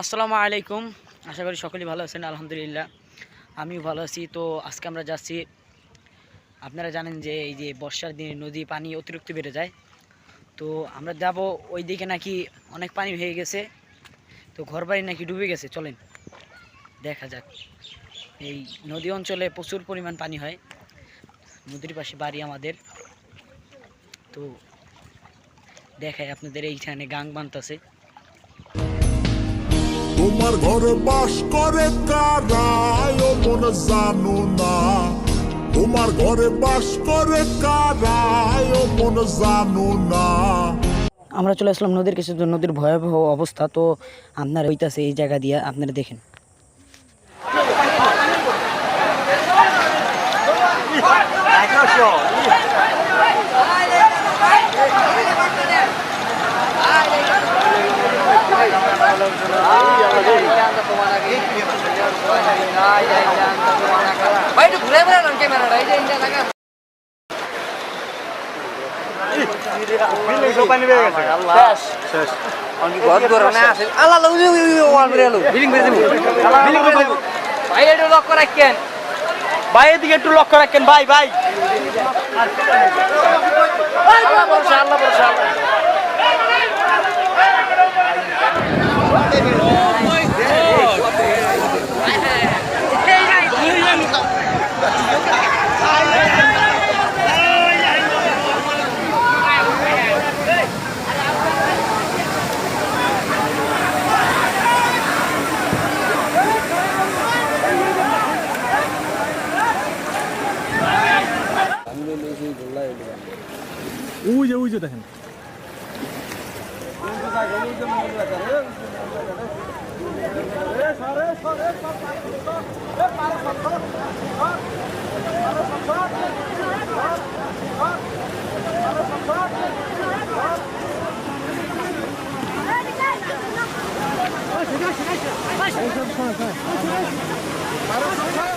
আসসালামু আলাইকুম। আশা করি সকলেই ভালো আছেন, আলহামদুলিল্লাহ। আমিও ভালো আছি। তো আজকে আমরা যাচ্ছি, আপনারা জানেন যে এই যে বর্ষার দিনে নদী পানি অতিরিক্ত বেড়ে যায়। তো আমরা যাব ওই দিকে নাকি অনেক পানি হয়ে গেছে। তো ঘরবাড়ি নাকি ডুবে গেছে, চলেন। দেখা যাক। এই নদী অঞ্চলে প্রচুর পরিমাণ পানি হয়। নদীর পাশে বাড়ি আমাদের। তো দেখায় আপনাদের এইখানে গাং বানতাছে। তোমার ঘরে বাস করে কারায় মন জানো না। তোমার ঘরে বাস করে কারায় মন জানো না। আমরা চলে আসলাম নদীর কিছু নদীর ভয়াবহ অবস্থা। তো আপনার হইতাছে এই জায়গা দিয়ে। আপনারা দেখেন। ভাই একটু ঘুরে বেড়ান ক্যামেরাটা এই যে ইন্ডিয়া লাগা ভাই এদিকে একটু লক্ষ্য রাখেন ভাই ভাই আল্লাহ ওই যে ওই যে দেখেন Para, para, para.